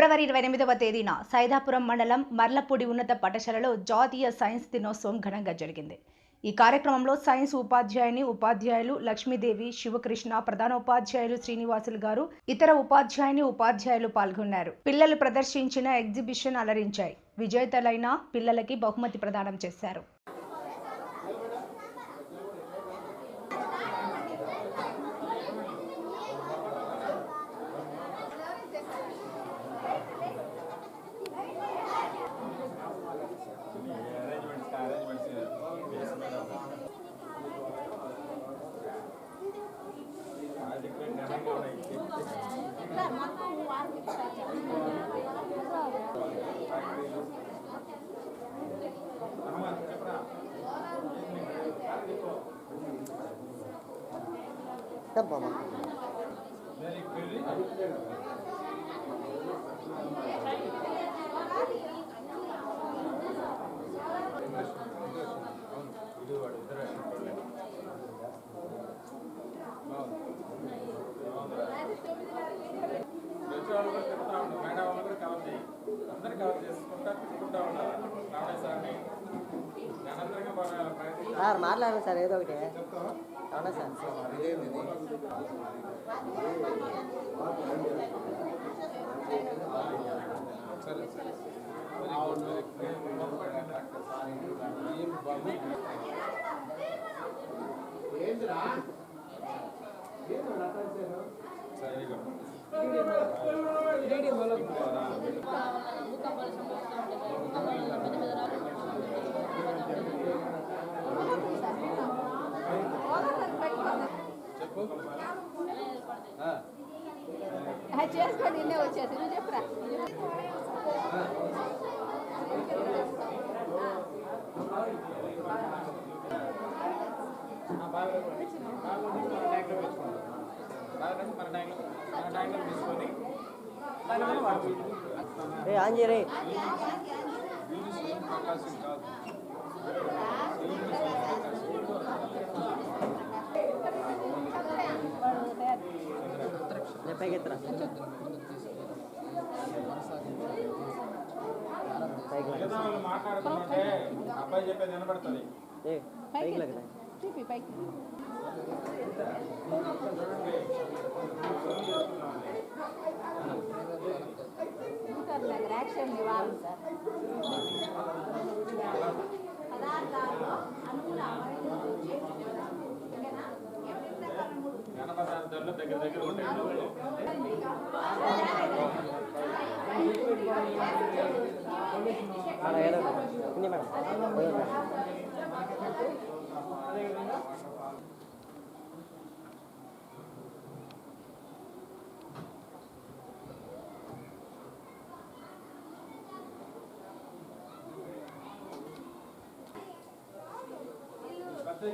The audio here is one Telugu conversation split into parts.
ఫిబ్రవరి ఇరవై ఎనిమిదవ తేదీన సైదాపురం మండలం మర్లపూడి ఉన్నత పాఠశాలలో జాతీయ సైన్స్ దినోత్సవం ఘనంగా జరిగింది. ఈ కార్యక్రమంలో సైన్స్ ఉపాధ్యాయుని ఉపాధ్యాయులు లక్ష్మీదేవి శివకృష్ణ ప్రధానోపాధ్యాయులు శ్రీనివాసులు గారు ఇతర ఉపాధ్యాయుని ఉపాధ్యాయులు పాల్గొన్నారు. పిల్లలు ప్రదర్శించిన ఎగ్జిబిషన్ అలరించాయి. విజేతలైన పిల్లలకి బహుమతి ప్రదానం చేశారు. చేయి అందరు కవర్ చేసుకుంటా తిరుగుతూ ఉండాలి రావడే సార్ని అనంతరంగా బాగా సార్ మాట్లాడండి సార్ ఏదో ఒకటి అవునా సార్ సరే సరే వెరీ గుడ్ వెరీ ఏం బాబు సరే గుడ్ చెప్పు ఆ, చేసుకొని నిన్నే వచ్చేసి నువ్వు చెప్పురా ఆ, బాగా బాగా ఉండి మన ట్యాంక్లో పెంచుకుంటాం బాగా రాసి మన ట్యాంక్లో మన ట్యాంక్లో తీసుకొని దాని వల్ల వాడు రే ఆంజీ రే. వీళ్ళు స్వయం ప్రకాశం కాదు దగ్గర యాక్షన్ ఇవ్వాలి సార్ పదార్థాల్లో అనుకూల రకాల మూడు. దగ్గర దగ్గర ఉంటాయి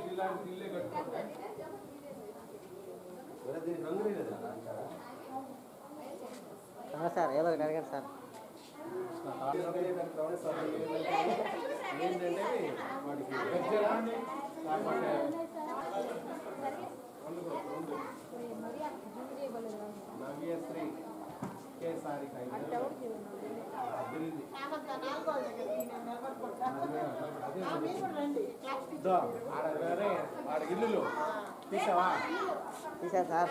ఇలాంటి ఇల్లే కట్టుకుంటే సార్ ఏదో ఒకటి అడగండి సార్. నవ్యశ్రీ కే సారిక అభివృద్ధి దో, తీసావా తీసా సార్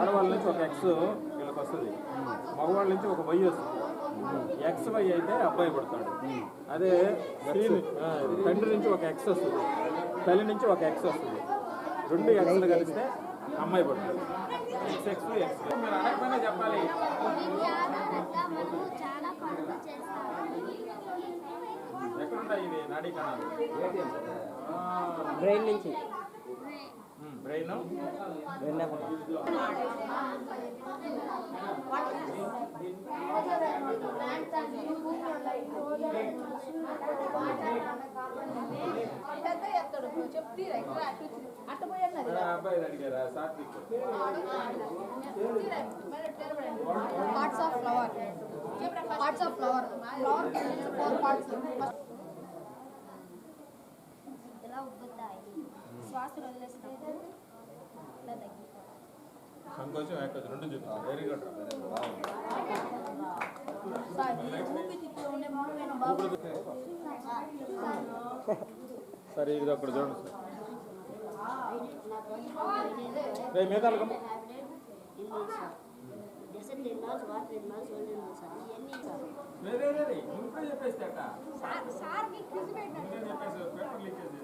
ఆడవాళ్ళ నుంచి ఒక ఎక్స్ వీళ్ళకి వస్తుంది మగవాళ్ళ నుంచి ఒక వై వస్తుంది. ఎక్స్ వై అయితే అబ్బాయి పడతాడు. అదే తండ్రి నుంచి ఒక ఎక్స్ వస్తుంది. తల్లి నుంచి ఒక ఎక్స్ వస్తుంది. రెండు ఎక్స్లు కలిస్తే అమ్మాయి పడుతుంది చెప్పాలి దీని ఆధారంగా మనము చాలా పనులు చేస్తాము ఎక్కడుంటాయి ఇవి నాడీ కణాలు బ్రెయిన్ నుంచి బ్రెయిన్ బ్రెయిన్ నెంబర్ పెద్ద ఎత్తడు చెప్తీరా ఇక్కడ అటు అట్ట పోయి అన్నది అబ్బాయి అడిగారా Satvik parts of flower parts of flower flower four parts ఇలా ఉబ్బుతాయి శ్వాస వదిలేస్తే ఇలా తగ్గిపోతాయి సంకోచం ఏకవచనం రెండు చూపించారు వెరీ గుడ్ ఊపిరితిత్తులో ఉండే మూలమైన భాగం సరే ఇది అక్కడ చూడండి సార్ రే మీద అలగమ్మ. రే, రే, రే, రే, ఇంట్లో చెప్పేస్తే అట్ట. సార్ సార్కి క్విజ్ పెట్టిన ముందే చెప్పేసి పేపర్ లీకేజ్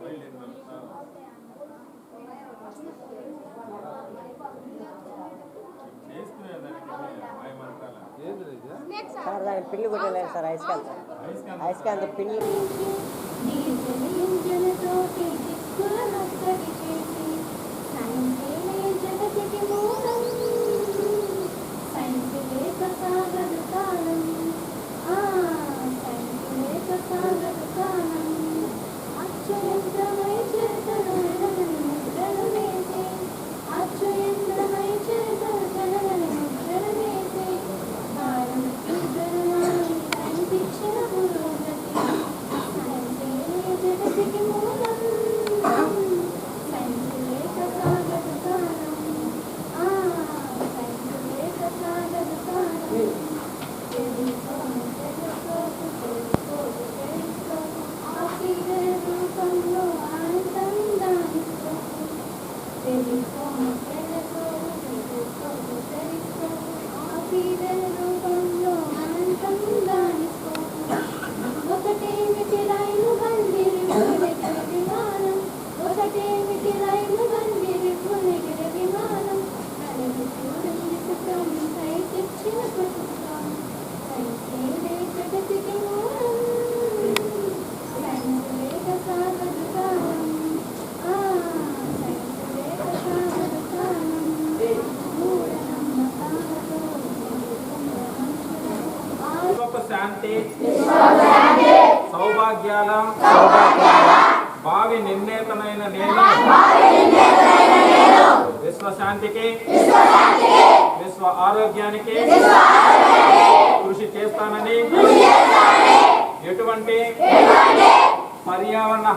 బయలుదేరి మళ్ళీ. ఆ. చేసుకునే దానికి మాయ మంత్రాలా? సార్ దాని పిల్లి కొట్టలేదు సార్ ఐస్కాంత్. ఐస్కాంత్ పిల్లి నిర్జనతోటి దిక్కులనొక్కటి చేసి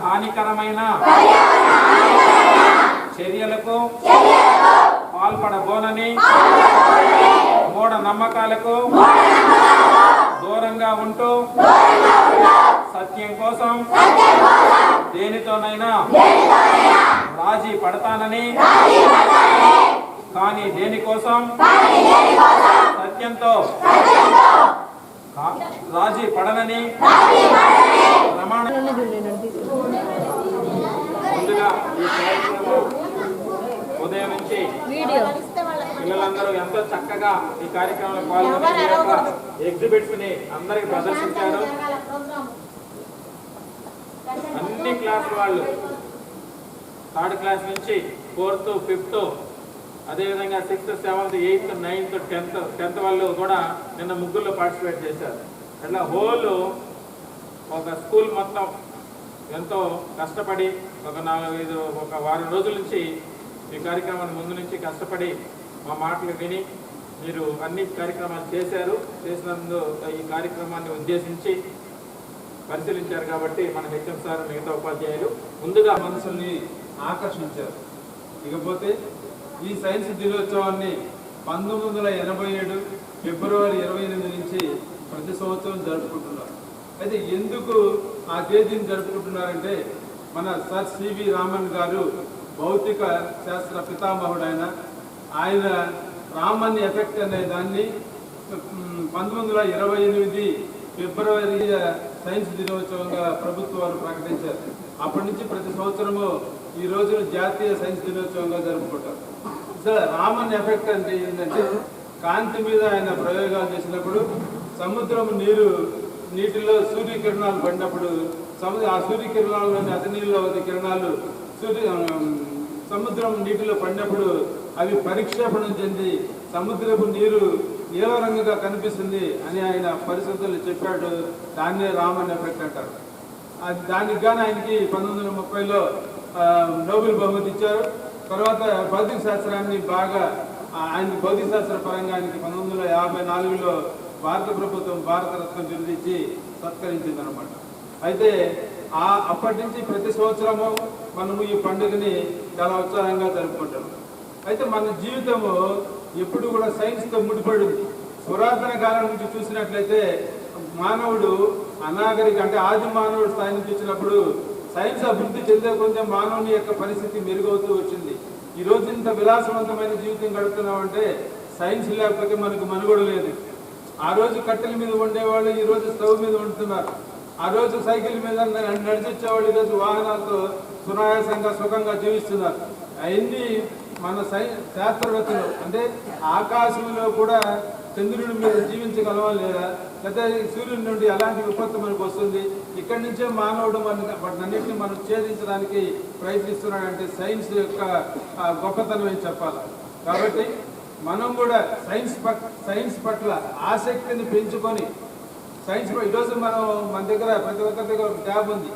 హానికరమైన చర్యలకు పాల్పడబోనని మూఢ నమ్మకాలకు దూరంగా ఉంటూ సత్యం కోసం దేనితోనైనా రాజీ పడతానని కానీ దేనికోసం సత్యంతో రాజీ పడనని ప్రమాణ ముందుగా ఈ కార్యక్రమం ఉదయం నుంచి పిల్లలందరూ ఎంతో చక్కగా ఈ కార్యక్రమంలో పాల్గొని ఎగ్జిబిట్స్ని అందరికి ప్రదర్శించారు. అన్ని క్లాస్ వాళ్ళు థర్డ్ క్లాస్ నుంచి ఫోర్త్ ఫిఫ్త్ అదేవిధంగా sixth seventh eighth ninth tenth tenth వాళ్ళు కూడా నిన్న ముగ్గుల్లో పార్టిసిపేట్ చేశారు. అట్లా హోల్ ఒక స్కూల్ మొత్తం ఎంతో కష్టపడి ఒక నాలుగైదు ఒక వారం రోజుల నుంచి ఈ కార్యక్రమాన్ని ముందు నుంచి కష్టపడి మా మాటలు విని మీరు అన్ని కార్యక్రమాలు చేశారు. చేసినందు ఈ కార్యక్రమాన్ని ఉద్దేశించి పరిశీలించారు కాబట్టి మన హెచ్ఎం సార్ మిగతా ఉపాధ్యాయులు ముందుగా మనసుల్ని ఆకర్షించారు. ఇకపోతే ఈ సైన్స్ దినోత్సవాన్ని పంతొమ్మిది వందల ఎనభై ఏడు ఫిబ్రవరి ఇరవై ఎనిమిది నుంచి ప్రతి సంవత్సరం జరుపుకుంటున్నారు. అయితే ఎందుకు ఆ తేదీని జరుపుకుంటున్నారంటే మన సర్ సివి రామన్ గారు భౌతిక శాస్త్ర పితామహుడైన. ఆయన రామన్ ఎఫెక్ట్ అనే దాన్ని పంతొమ్మిది వందల ఇరవై ఎనిమిది ఫిబ్రవరి సైన్స్ దినోత్సవంగా ప్రభుత్వాలు ప్రకటించారు. అప్పటి నుంచి ప్రతి సంవత్సరము ఈ రోజును జాతీయ సైన్స్ దినోత్సవంగా జరుపుకుంటారు. సార్ రామన్ ఎఫెక్ట్ అంటే ఏంటంటే కాంతి మీద ఆయన ప్రయోగాలు చేసినప్పుడు సముద్రం నీరు నీటిలో సూర్యకిరణాలు పడినప్పుడు సముద్ర ఆ సూర్యకిరణాల్లోని అతి నీళ్ళలో కిరణాలు సూర్య సముద్రం నీటిలో పడినప్పుడు అవి పరిక్షేపణం చెంది సముద్రపు నీరు నీల రంగుగా కనిపిస్తుంది అని ఆయన పరిశోధనలు చెప్పాడు. దాన్నే రామ్ అనే ప్రక్రియ అంటారు దానికి గాను ఆయనకి పంతొమ్మిది వందల ముప్పైలో నోబెల్ బహుమతి ఇచ్చారు. తర్వాత భౌతిక శాస్త్రాన్ని బాగా ఆయన భౌతిక శాస్త్ర పరంగా ఆయనకి పంతొమ్మిది వందల యాభై నాలుగులో భారత ప్రభుత్వం భారతరత్న బిరుదు ఇచ్చి సత్కరించింది అనమాట అయితే ఆ అప్పటి నుంచి ప్రతి సంవత్సరము మనము ఈ పండుగని చాలా ఉత్సాహంగా జరుపుకుంటాం. అయితే మన జీవితము ఎప్పుడు కూడా సైన్స్తో ముడిపడింది. పురాతన కాలం నుంచి చూసినట్లయితే మానవుడు అనాగరిక అంటే ఆది మానవుడు స్థాయి నుంచి వచ్చినప్పుడు సైన్స్ అభివృద్ధి చెందే కొంచెం మానవుని యొక్క పరిస్థితి మెరుగవుతూ వచ్చింది. ఈ రోజు ఇంత విలాసవంతమైన జీవితం గడుపుతున్నామంటే సైన్స్ లేకపోతే మనకు మనుగడ లేదు. ఆ రోజు కట్టెల మీద ఉండేవాళ్ళు ఈ రోజు స్టవ్ మీద ఉంటున్నారు ఆ రోజు సైకిల్ మీద న- నడిచొచ్చేవాళ్ళు ఈ రోజు వాహనాలతో సునాయాసంగా సుఖంగా జీవిస్తున్నారు. అవన్నీ మన సై శాస్త్రవేత్తలు. అంటే ఆకాశంలో కూడా చంద్రుడి మీద జీవించగలవా లేదా? లేదా సూర్యుడి నుండి ఎలాంటి విపత్తు మనకు వస్తుంది? ఇక్కడి నుంచే మానవుడు మన వాటినన్నింటినీ మనం ఛేదించడానికి ప్రయత్నిస్తున్నాడంటే సైన్స్ యొక్క గొప్పతనం అని చెప్పాలి? కాబట్టి మనం కూడా సైన్స్ పట్ సైన్స్ పట్ల ఆసక్తిని పెంచుకొని సైన్స్ ఈరోజు మనం మన దగ్గర ప్రతి ఒక్కరి దగ్గర ఒక ట్యాబ్ ఉంది.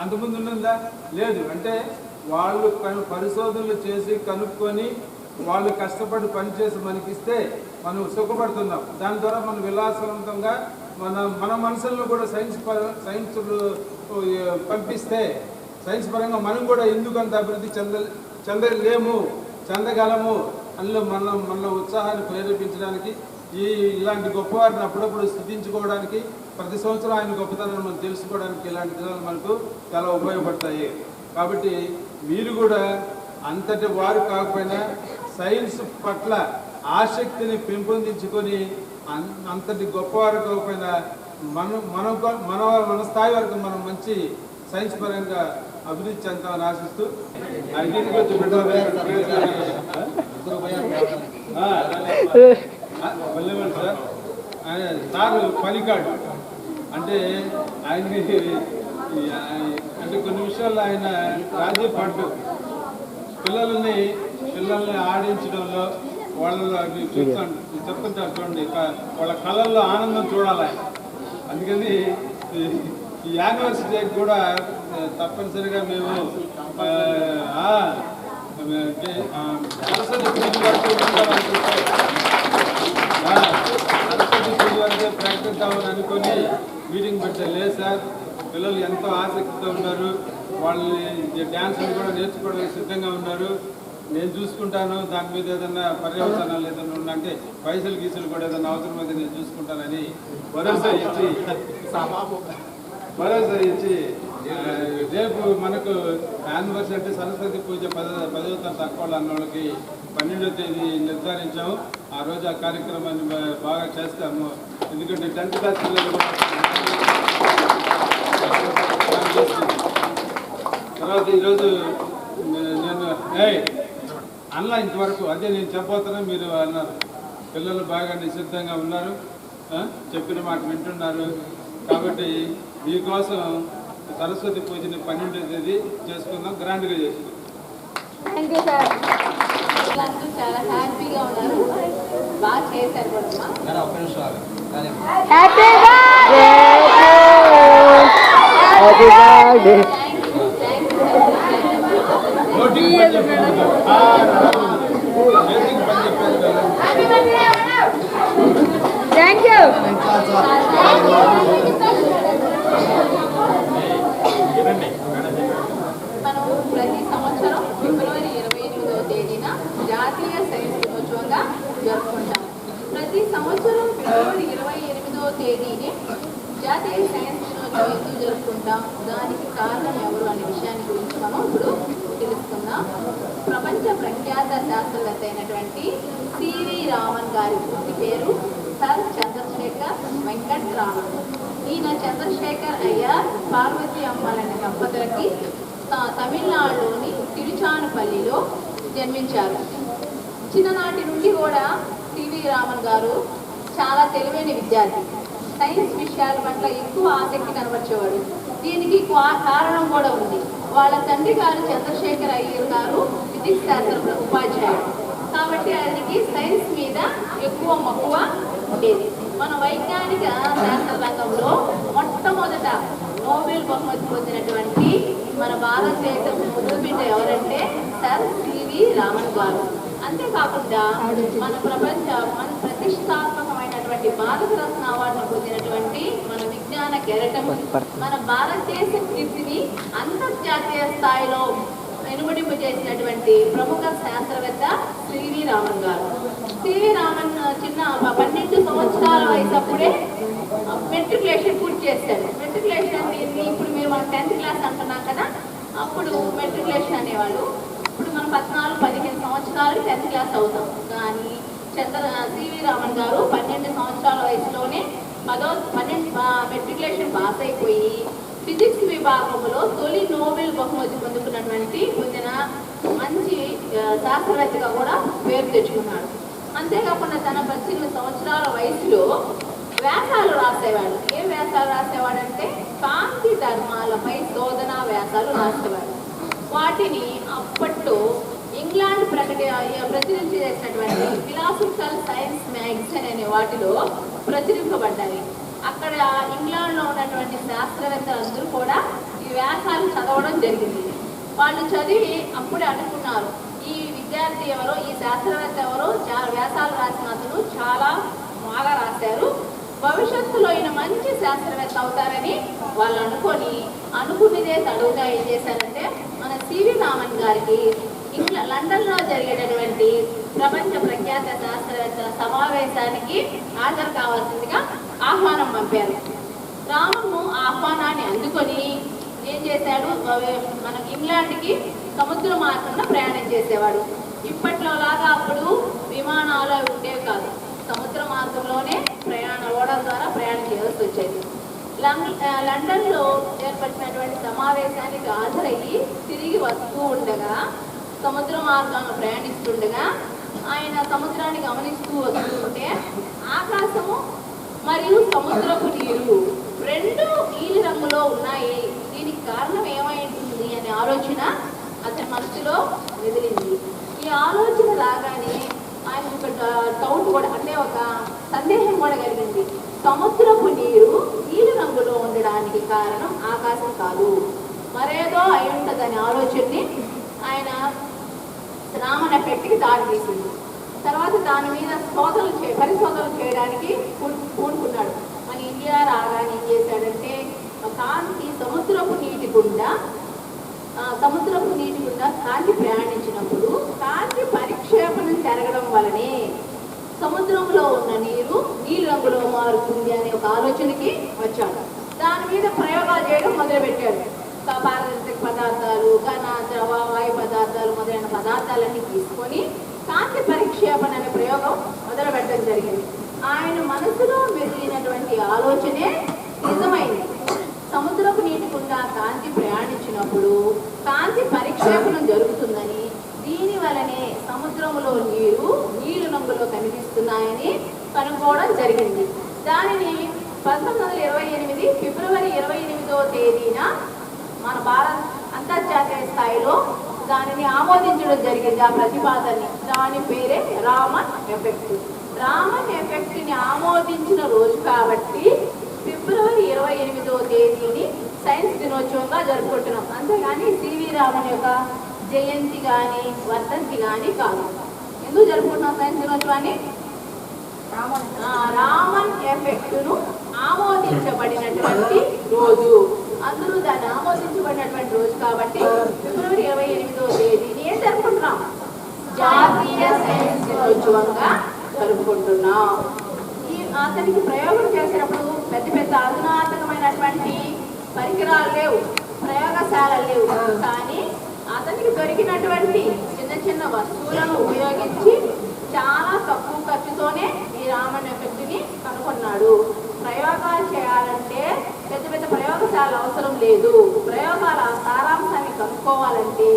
అంతకుముందు ఉన్నదా లేదు. అంటే వాళ్ళు కను- పరిశోధనలు చేసి కనుక్కొని వాళ్ళు కష్టపడి పనిచేసి మనకిస్తే మనం సుఖపడుతున్నాం. దాని ద్వారా మనం విలాసవంతంగా మన మన మనసుల్లో కూడా సైన్స్ సైన్స్ పంపిస్తే సైన్స్ పరంగా మనం కూడా ఎందుకంత అభివృద్ధి చెంద చెందలేము చెందగలము అందులో మన మనలో ఉత్సాహాన్ని ప్రేరేపించడానికి ఈ ఇలాంటి గొప్పవారిని అప్పుడప్పుడు స్థుతించుకోవడానికి ప్రతి సంవత్సరం ఆయన గొప్పతనాన్ని మనం తెలుసుకోవడానికి ఇలాంటి దినాలు మనకు చాలా ఉపయోగపడతాయి. కాబట్టి మీరు కూడా అంతటి వారు కాకపోయినా సైన్స్ పట్ల ఆసక్తిని పెంపొందించుకొని అంతటి గొప్పవారు కాకపోయినా మనం మనం మన మన స్థాయి వరకు మనం మంచి సైన్స్ పరంగా అభివృద్ధి చెందామని ఆశిస్తూ ఆ? ఇంటికి సార్ ఆయన సారు పనికాడు అంటే ఆయనకి అంటే కొన్ని విషయాల్లో ఆయన రాజీ పడ్డు పిల్లల్ని పిల్లల్ని ఆడించడంలో వాళ్ళలో అవి చూస్తాను చెప్తుంటారు చూడండి వాళ్ళ కళల్లో ఆనందం చూడాలి ఆయన. అందుకని ఈ- యానివర్సిటీకి కూడా తప్పనిసరిగా మేము సరస్వతి పూజ వరకు ఉండాలనుకుంటే ఆ, సరస్వతి పూజ వరకే ప్రకటిద్దామని అనుకొని మీటింగ్ పెట్టారు లేదు సార్. పిల్లలు ఎంతో ఆసక్తితో ఉన్నారు. వాళ్ళని డ్యాన్సులు కూడా నేర్చుకోవడానికి సిద్ధంగా ఉన్నారు. నేను చూసుకుంటాను. దాని మీద ఏదైనా పర్యవసానాలు ఏదైనా ఉందంటే పైసలు గీసలు కూడా ఏదైనా అవసరం అయితే నేను చూసుకుంటానని భరోసా ఇచ్చి భరోసా ఇచ్చి రేపు మనకు యానివర్సరీ అంటే సరస్వతి పూజ పద పదవ తరగతి తక్కువ అన్న వాళ్ళకి పన్నెండో తేదీ నిర్ధారించాము. ఆ రోజు ఆ కార్యక్రమాన్ని బాగా చేస్తాము. ఎందుకంటే టెన్త్ క్లాస్ పిల్లలు తర్వాత ఈరోజు నేను ఏ అన్న ఇంతవరకు అదే నేను చెప్పబోతున్నా మీరు అన్నారు. పిల్లలు బాగా నిశ్శబ్దంగా ఉన్నారు చెప్పిన మాట వింటున్నారు. కాబట్టి మీకోసం సరస్వతి పూజని పన్నెండో తేదీ చేసుకుందాం గ్రాండ్గా చేసుకుందాం. థ్యాంక్ యూ సార్ పిల్లలందరూ చాలా హ్యాపీగా ఉన్నారు బాగా చేశారు కూడా నోటికి పని చెప్పారు కదా. ఆ, చేతికి పని చెప్పారు కదా. థ్యాంక్ యూ మనం ప్రతి సంవత్సరం ఫిబ్రవరి ఇరవై ఎనిమిదవ తేదీన జాతీయ సైన్స్ దినోత్సవంగా జరుపుకుంటాం ప్రతి సంవత్సరం ఫిబ్రవరి ఇరవై ఎనిమిదవ తేదీని జాతీయ సైన్స్ దినోత్సవం ఎందుకు జరుపుకుంటాం దానికి కారణం ఎవరు అనే విషయాన్ని గురించి మనం ఇప్పుడు తెలుసుకుందాం ప్రపంచ ప్రఖ్యాత అయినటువంటి సివి రామన్ గారి పూర్తి పేరు సర్ చంద్రశేఖర్ వెంకట్ రామన్ ఈయన చంద్రశేఖర్ అయ్యర్ పార్వతి అమ్మలనే దంపతులకి తమిళనాడులోని తిరుచానపల్లిలో జన్మించారు. చిన్ననాటి నుండి కూడా సివి రామన్ గారు చాలా తెలివైన విద్యార్థి. సైన్స్ విషయాల పట్ల ఎక్కువ ఆసక్తి కనబరిచేవాడు. దీనికి క్వా- కారణం కూడా ఉంది. వాళ్ళ తండ్రి గారు చంద్రశేఖర్ అయ్యర్ గారు ఫిజిక్స్ శాస్త్రంలో ఉపాధ్యాయుడు. కాబట్టి ఆయనకి సైన్స్ మీద ఎక్కువ మక్కువ ఉండేది. మన వైజ్ఞానిక శాస్త్ర రంగంలో మొట్టమొదట నోబెల్ బహుమతి పొందినటువంటి మన భారతదేశం ముద్దుబిడ్డ ఎవరంటే సర్ సివి రామన్ గారు. అంతేకాకుండా మన ప్రపంచ మన ప్రతిష్టాత్మక భారతరత్న అవార్డును పొందినటువంటి మన విజ్ఞాన కెరటం మన భారతదేశ కీర్తిని అంతర్జాతీయ స్థాయిలో వెనుబడింపు చేసినటువంటి ప్రముఖ శాస్త్రవేత్త సివి రామన్ గారు. సివి రామన్ చిన్న పన్నెండు సంవత్సరాల వయసు అప్పుడే మెట్రికులేషన్ పూర్తి చేశాడు. మెట్రికులేషన్ ఏంటి? ఇప్పుడు మీరు మన టెన్త్ క్లాస్ అంటున్నాం కదా అప్పుడు మెట్రికులేషన్ అనేవాళ్ళు ఇప్పుడు మనం పద్నాలుగు పదిహేను సంవత్సరాలు టెన్త్ క్లాస్ అవుతాం. కానీ చంద్ర సివి రామన్ గారు పన్నెండు సంవత్సరాల వయసులోనే పదో పన్నెండు మెట్రికులేషన్ పాస్ అయిపోయి ఫిజిక్స్ విభాగంలో తొలి నోబెల్ బహుమతి పొందుకున్నటువంటి పొందిన మంచి శాస్త్రవేత్తగా కూడా పేరు తెచ్చుకున్నాడు. అంతేకాకుండా తన పద్దెనిమిది సంవత్సరాల వయసులో వ్యాసాలు రాసేవాడు. ఏ వ్యాసాలు రాసేవాడంటే కాంతి ధర్మాలపై శోధన వ్యాసాలు రాసేవాడు. వాటిని అప్పట్లో ఇంగ్లాండ్ ప్రకటి ప్రచురించి చేసినటువంటి ఫిలాసఫికల్ సైన్స్ మ్యాగజైన్ అనే వాటిలో ప్రచురింపబడ్డాయి. అక్కడ ఇంగ్లాండ్లో ఉన్నటువంటి శాస్త్రవేత్తలందరూ కూడా ఈ వ్యాసాలు చదవడం జరిగింది. వాళ్ళు చదివి అప్పుడే అనుకున్నారు ఈ విద్యార్థి ఎవరో ఈ శాస్త్రవేత్త ఎవరో వ్యాసాలు రాసిన అతను చాలా బాగా రాశారు. భవిష్యత్తులో ఈయన మంచి శాస్త్రవేత్త అవుతారని వాళ్ళు అనుకొని అనుకునేదే తడువుగా ఏం చేశారంటే మన సివి రామన్ గారికి ఇంగ్లా ప్రపంచ ప్రఖ్యాత శాస్త్రవేత్తల సమావేశానికి హాజరు కావాల్సిందిగా ఆహ్వానం పంపారు. రామును ఆహ్వానాన్ని అందుకొని ఏం చేశాడు? మన ఇంగ్లాండ్కి సముద్ర మార్గంలో ప్రయాణం చేసేవాడు. ఇప్పట్లో లాగా అప్పుడు విమానాలు ఉండేవి కాదు. సముద్ర మార్గంలోనే ప్రయాణ ఓడల ద్వారా ప్రయాణం చేయాల్సి వచ్చేది. లండన్లో ఏర్పడినటువంటి సమావేశానికి హాజరయ్యి తిరిగి వస్తూ ఉండగా సముద్ర మార్గాన్ని ప్రయాణిస్తుండగా ఆయన సముద్రాన్ని గమనిస్తూ వస్తుంటే ఆకాశము మరియు సముద్రపు నీరు రెండు నీలి రంగులో ఉన్నాయి. దీనికి కారణం ఏమై ఉంటుంది అనే ఆలోచన అతని మనసులో వెదిలింది ఈ ఆలోచన రాగానే ఆయన ఒక డౌట్ కూడా అంటే ఒక సందేహం కూడా కలిగింది. సముద్రపు నీరు నీలి రంగులో ఉండడానికి కారణం ఆకాశం కాదు. మరేదో అయి ఉంటుందనే ఆలోచనని ఆయన రామన్ ఎఫెక్ట్కి దారి తీసింది. తర్వాత దాని మీద శోధనలు చే పరిశోధనలు చేయడానికి పూనుకున్నాడు మన ఇండియా రాగానే ఏం చేశాడంటే కాంతి సముద్రపు నీటి గుండా సముద్రపు నీటి గుండా కాంతి ప్రయాణించినప్పుడు కాంతి పరిక్షేపణ జరగడం వలనే సముద్రంలో ఉన్న నీరు నీలి రంగులో మారుతుంది అనే ఒక ఆలోచనకి వచ్చాడు. దాని మీద ప్రయోగాలు చేయడం మొదలుపెట్టాడు. పారదర్శక పదార్థం ఘన ద్రవ వాయు పదార్థాలు మొదలైన పదార్థాలన్నీ తీసుకొని కాంతి పరిక్షేపణ అనే ప్రయోగం మొదలు పెట్టడం జరిగింది. ఆయన మనసులో మెదిలినటువంటి ఆలోచనే నిజమైంది. సముద్రపు నీటి గుండా కాంతి ప్రయాణించినప్పుడు కాంతి పరిక్షేపణం జరుగుతుందని దీని వలనే సముద్రంలో నీరు నీరు రంగులో కనిపిస్తున్నాయని కనుక్కోవడం జరిగింది. దానిని పంతొమ్మిది వందల ఇరవై ఎనిమిది ఫిబ్రవరి ఇరవై ఎనిమిదో తేదీన మన భారత్ అంతర్జాతీయ స్థాయిలో దానిని ఆమోదించడం జరిగింది. ఆ ప్రతిపాదనని దాని పేరే రామన్ ఎఫెక్ట్. రామన్ ఎఫెక్ట్ని ఆమోదించిన రోజు కాబట్టి ఫిబ్రవరి ఇరవై ఎనిమిదవ తేదీని సైన్స్ దినోత్సవంగా జరుపుకుంటున్నాం. అంతేగాని సివి రామన్ యొక్క జయంతి కానీ వర్ధంతి కానీ కాదు. ఎందుకు జరుపుకుంటున్నాం సైన్స్ దినోత్సవాన్ని? ఆ, రామన్ ఎఫెక్ట్ను ఆమోదించబడినటువంటి రోజు. అందరూ దాన్ని ఆమోదించబడినటువంటి రోజు కాబట్టి ఫిబ్రవరి ఇరవై ఎనిమిదో తేదీని ఏం జరుపుకుంటున్నాం. జాతీయ సైన్స్ దినోత్సవంగా జరుపుకుంటున్నాం. ఈ అతనికి ప్రయోగం చేసినప్పుడు పెద్ద పెద్ద అధునాతకమైనటువంటి పరికరాలు లేవు ప్రయోగశాలలు లేవు. కానీ అతనికి దొరికినటువంటి చిన్న చిన్న వస్తువులను ఉపయోగించి చాలా తక్కువ ఖర్చుతోనే ఈ రామణ్య ఎఫెక్ట్ని కనుగొన్నాడు. ప్రయోగాలు చేయాలంటే పెద్ద పెద్ద ప్రయోగశాల అవసరం లేదు. ప్రయోగాల సారాంశాన్ని కనుక్కోవాలంటే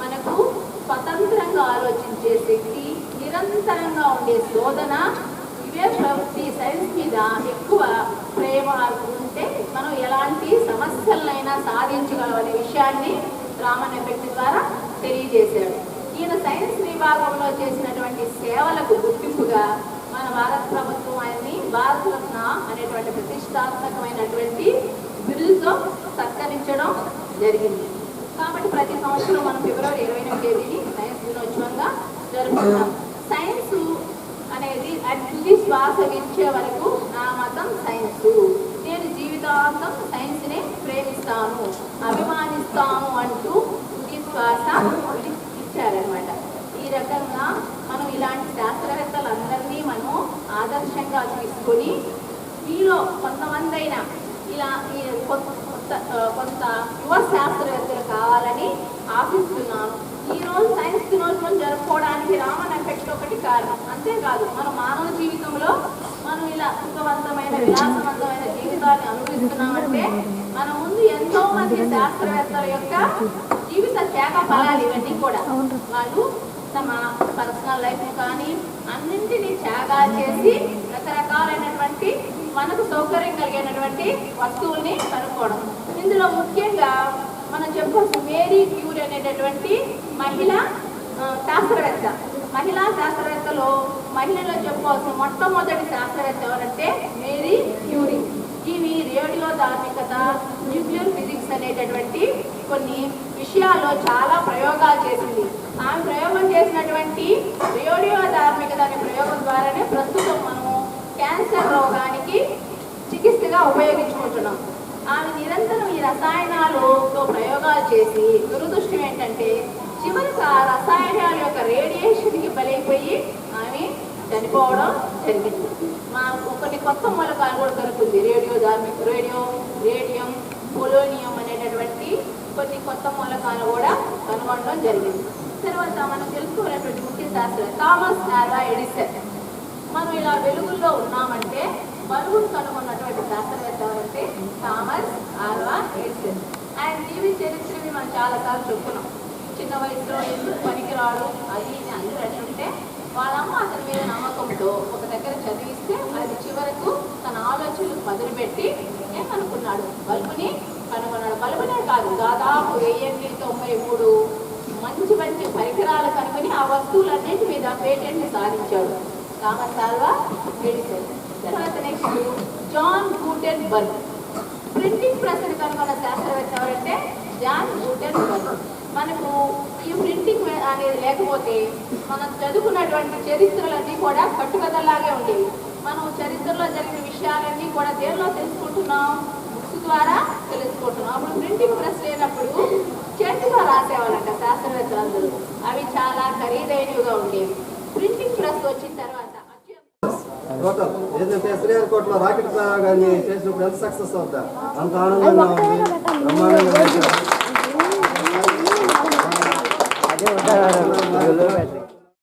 మనకు స్వతంత్రంగా ఆలోచించే శక్తి నిరంతరంగా ఉండే శోధన ఇవే ప్రవృత్తి సైన్స్ మీద ఎక్కువ ప్రేమ ఉంటే మనం ఎలాంటి సమస్యలనైనా సాధించగలమనే విషయాన్ని రామన్ ఎఫెక్ట్ ద్వారా తెలియజేశాడు. ఈయన సైన్స్ విభాగంలో చేసినటువంటి సేవలకు గుర్తింపుగా మన భారత ప్రభుత్వం ఆయన్ని భారతరత్న అనేటువంటి ప్రతిష్టాత్మకమైనటువంటి బిల్లుతో సత్కరించడం జరిగింది. కాబట్టి ప్రతి సంవత్సరం మనం ఫిబ్రవరి ఇరవై ఎనిమిది తేదీని సైన్స్ దినోత్సవంగా జరుపుకుంటాం. సైన్స్ అనేది అట్ దిస్ శ్వాస వరకు నా మతం సైన్స్ నేను జీవితాంతం సైన్స్ నే ప్రేమిస్తాను అభిమానిస్తాను అంటూ తుది శ్వాస విడి- ఇచ్చారనమాట ఈ రకంగా మనం ఇలాంటి శాస్త్రవేత్తలందరినీ మనం ఆదర్శంగా తీసుకొని మీలో కొంతమంది అయినా ఇలా ఈ కొత్త కొత్త ఆ, కొంత యువ శాస్త్రవేత్తలు కావాలని ఆశిస్తున్నాను ఈ రోజు సైన్స్ దినోత్సవం జరుపుకోవడానికి రామన్ ఎఫెక్ట్ ఒకటి కారణం అంతేకాదు మన మానవ జీవితంలో మనం ఇలా సుఖవంతమైన విలాసవంతమైన జీవితాన్ని అనుభవిస్తున్నామంటే మన ముందు ఎంతో మంది శాస్త్రవేత్తల యొక్క జీవిత శాఖ ఫలాలు ఇవన్నీ కూడా వాళ్ళు తమ పర్సనల్ లైఫ్ కానీ అన్నింటినీ త్యాగా చేసి రకరకాలైనటువంటి మనకు సౌకర్యం కలిగినటువంటి వస్తువుల్ని కనుక్కోవడం. ఇందులో ముఖ్యంగా మనం చెప్పుకోవచ్చు మేరీ క్యూర్ అనేటటువంటి మహిళ శాస్త్రవేత్త. మహిళా శాస్త్రవేత్తలో మహిళలో చెప్పుకోవాల్సిన మొట్టమొదటి శాస్త్రవేత్త ఎవరంటే మేరీ క్యూరీ. ఇవి రేడియో ధార్మికత న్యూక్లియర్ ఫిజిక్స్ అనేటటువంటి కొన్ని విషయాల్లో చాలా ప్రయోగాలు చేసింది. ఆమె ప్రయోగం చేసినటువంటి రేడియో ధార్మికత అనే ప్రయోగం ద్వారానే ప్రస్తుతం మనము క్యాన్సర్ రోగానికి చికిత్సగా ఉపయోగించుకుంటున్నాం. ఆమె నిరంతరం ఈ రసాయనాలతో ప్రయోగాలు చేసి దురదృష్టం ఏంటంటే చివరికి ఆ రసాయనాల యొక్క రేడియేషన్కి బలైపోయి చనిపోవడం జరిగింది. మా కొన్ని కొత్త మూలకాలు కూడా దొరుకుతుంది. రేడియో ధార్మిక రేడియో రేడియం పొలోనియం అనేటటువంటి కొన్ని కొత్త మూలకాలు కూడా కనుగొనడం జరిగింది. తర్వాత మనం తెలుసుకోవాలన్నటువంటి ముఖ్య శాస్త్రం థామస్ ఆల్వా ఎడిసన్. మనం ఇలా వెలుగుల్లో ఉన్నామంటే బరువును కనుగొన్నటువంటి శాస్త్రవేత్త ఎవరంటే థామస్ ఆల్వా ఎడిసన్. ఆయన జీవి చరిత్రని మనం చాలాసార్లు చెప్పుకున్నాం. చిన్న వయసులో ఎందుకు పనికిరాడు అది ఇది అందరూ అంటుంటే వాళ్ళమ్మ అతని మీద నమ్మకంతో ఒక దగ్గర చదివిస్తే అది చివరకు తన ఆలోచనలు మొదలుపెట్టి ఏమనుకున్నాడు? బల్బుని కనుగొన్నాడు. బల్బునే కాదు దాదాపు వెయ్యి తొంభై మూడు మంచి మంచి పరికరాలు కనుగొని ఆ వస్తువులన్నింటి మీద పేటెంట్ సాధించాడు. థామస్ ఆల్వా ఎడిసన్ తర్వాత next John Gutenberg printing ప్రెస్ని కనుగొన్న శాస్త్రవేత్త ఎవరంటే జాన్ గూటెన్ బల్బ్ మనకు ఈ ప్రింటింగ్ అనేది లేకపోతే మనం చదువుకున్నటువంటి చరిత్రలన్నీ కూడా కట్టుకథలాగే ఉండేవి. మనం చరిత్రలో జరిగిన విషయాలన్నీ కూడా దేనిలో తెలుసుకుంటున్నాం? బుక్స్ ద్వారా తెలుసుకుంటున్నాం. అప్పుడు ప్రింటింగ్ ప్రెస్ లేనప్పుడు చేతిగా రాసేవాళ్ళంట శాస్త్రవేత్తలందరూ. అవి చాలా ఖరీదైనవిగా ఉండేవి. ప్రింటింగ్ ప్రెస్ వచ్చిన తర్వాత టోటల్ ఏదైతే శ్రీహరికోటలో రాకెట్ ప్రయోగాన్ని చేసినప్పుడు ఎంత సక్సెస్ అవుతా అంత ఆనందంగా ఉంది. బ్రహ్మాండంగా చేశారు. అదే ఉంటారు